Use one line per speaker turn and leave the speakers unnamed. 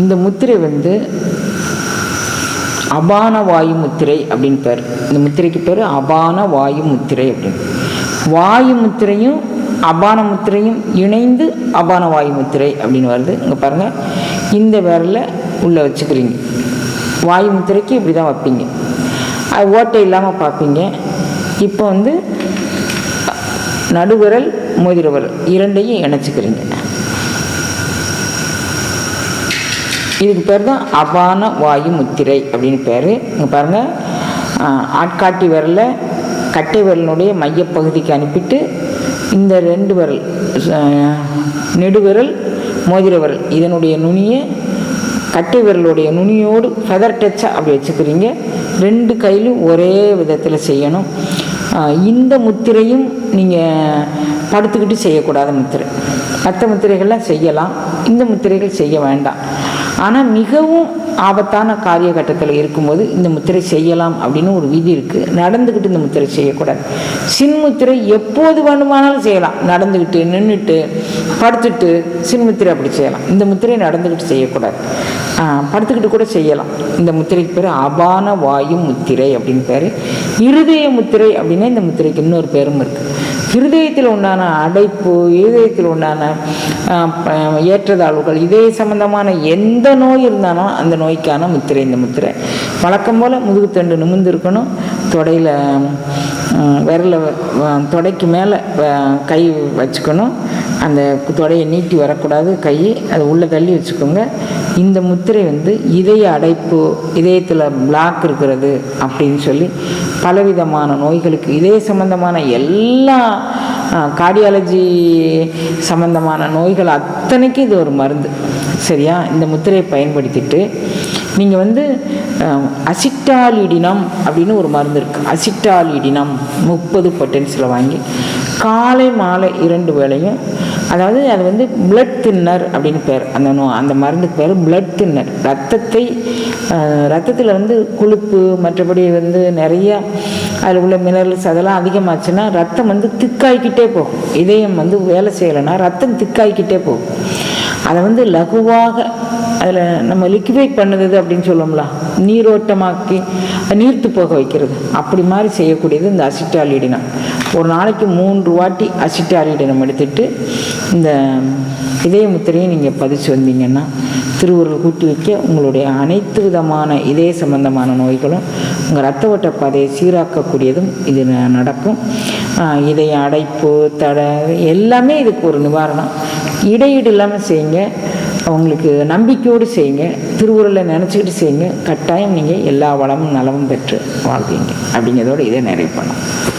இந்த முத்திரை வந்து அபான வாயு முத்திரை அப்படின்னு பேர். இந்த முத்திரைக்கு பேர் அபான வாயு முத்திரை அப்படின்னு. வாயு முத்திரையும் அபான முத்திரையும் இணைந்து அபான வாயு முத்திரை அப்படின்னு வருது. இங்கே பாருங்கள் இந்த விரலை உள்ளே வச்சுக்கிறீங்க. வாயு முத்திரைக்கு இப்படி தான் வைப்பீங்க. அது ஓட்டை இல்லாமல் பார்ப்பீங்க. இப்போ வந்து நடுவிரல் மோதிர விரல் இரண்டையும் இணைச்சிக்கிறீங்க. இதுக்கு பேர் தான் அபான வாயு முத்திரை அப்படின்னு பேர். இங்கே பாருங்கள் ஆட்காட்டி விரலை கட்டை விரலினுடைய மையப்பகுதிக்கு அனுப்பிட்டு இந்த ரெண்டு விரல் நெடுவிரல் மோதிர விரல் இதனுடைய நுனியை கட்டை விரலுடைய நுனியோடு ஃபெதர் டச்சாக அப்படி வச்சுக்கிறீங்க. ரெண்டு கையிலும் ஒரே விதத்தில் செய்யணும். இந்த முத்திரையும் நீங்கள் படுத்துக்கிட்டு செய்யக்கூடாத முத்திரை. மற்ற முத்திரைகள்லாம் செய்யலாம். இந்த முத்திரைகள் செய்ய வேண்டாம். ஆனால் மிகவும் ஆபத்தான காரியகட்டத்தில் இருக்கும்போது இந்த முத்திரை செய்யலாம் அப்படின்னு ஒரு விதி இருக்குது நடந்துக்கிட்டு இந்த முத்திரை செய்யக்கூடாது. சின்முத்திரை எப்போது வேண்டுமானாலும் செய்யலாம். நடந்துக்கிட்டு நின்றுட்டு படுத்துட்டு சின்முத்திரை அப்படி செய்யலாம். இந்த முத்திரை நடந்துக்கிட்டு செய்யக்கூடாது. படுத்துக்கிட்டு கூட செய்யலாம். இந்த முத்திரைக்கு பேர் அபான வாயு முத்திரை அப்படின்னு பேர். இருதய முத்திரை அப்படின்னா இந்த முத்திரைக்கு இன்னொரு பேரும் இருக்குது இருதயத்தில் உண்டான அடைப்பு இருதயத்தில் உண்டான ஏற்றதாழ்வுகள் ஏற்றத்தாழ்வுகள் இதய சம்பந்தமான எந்த நோய் இருந்தாலும் அந்த நோய்க்கான முத்திரை இந்த முத்திரை. வழக்கம் போல் முதுகுத்தண்டு நிமிர்ந்துருக்கணும். தொடையில் விரல தொடைக்கு மேலே கை வச்சுக்கணும். அந்த தொடையை நீட்டி வரக்கூடாது. கை அது உள்ளே தள்ளி வச்சுக்கோங்க. இந்த முத்திரை வந்து இதய அடைப்பு இதயத்தில் பிளாக் இருக்கிறது அப்படின்னு சொல்லி பலவிதமான நோய்களுக்கு இதய சம்பந்தமான எல்லா கார்டியாலஜி சம்பந்தமான நோய்கள் அத்தனைக்கும் இது ஒரு மருந்து. சரியா? இந்த முத்திரையை பயன்படுத்திட்டு நீங்கள் வந்து அசிட்டாலிடினம் அப்படின்னு ஒரு மருந்து இருக்குது அசிட்டாலிடினம் முப்பது பொட்டன்ஸில் வாங்கி காலை மாலை இரண்டு வேளையும் அதாவது அது வந்து பிளட் தின்னர் அப்படின்னு பேர். அந்த நோ அந்த மருந்துக்கு பேர் பிளட் தின்னர் ரத்தத்தை ரத்தத்தில் வந்து கொழுப்பு மற்றபடி வந்து நிறைய அதில் உள்ள மினரல்ஸ் அதெல்லாம் அதிகமாச்சுன்னா ரத்தம் வந்து திக்காய்கிட்டே போகும். இதயம் வந்து வேலை செய்யலைன்னா ரத்தம் திக்காய்க்கிட்டே போகும். அதை வந்து லகுவாக அதில் நம்ம லிக்விட் பண்ணுது அப்படின்னு சொல்லுவோம்ல நீரோட்டமாக்கி நீர்த்து போக வைக்கிறது. அப்படி மாதிரி செய்யக்கூடியது இந்த அசிட்டாலிடினா ஒரு நாளைக்கு மூன்று வாட்டி அசிட்டாலிடினம் எடுத்துட்டு இந்த இதய முத்திரையை நீங்கள் பதிச்சு வந்தீங்கன்னா திருவுருள் கூட்டி வைக்க உங்களுடைய அனைத்து விதமான இதய சம்பந்தமான நோய்களும் உங்கள் ரத்த ஓட்ட பாதையை சீராக்கக்கூடியதும் இது நடக்கும். இதய அடைப்பு தடை எல்லாமே இதுக்கு ஒரு நிவாரணம். இடையீடு இல்லாமல் செய்யுங்க. அவங்களுக்கு நம்பிக்கையோடு செய்யுங்க. திருவுருளை நினச்சிக்கிட்டு செய்யுங்க. கட்டாயம் நீங்கள் எல்லா வளமும் நலமும் பெற்று வாழ்வீங்க. அப்படிங்கிறதோட இதை நிறைவு பண்ணலாம்.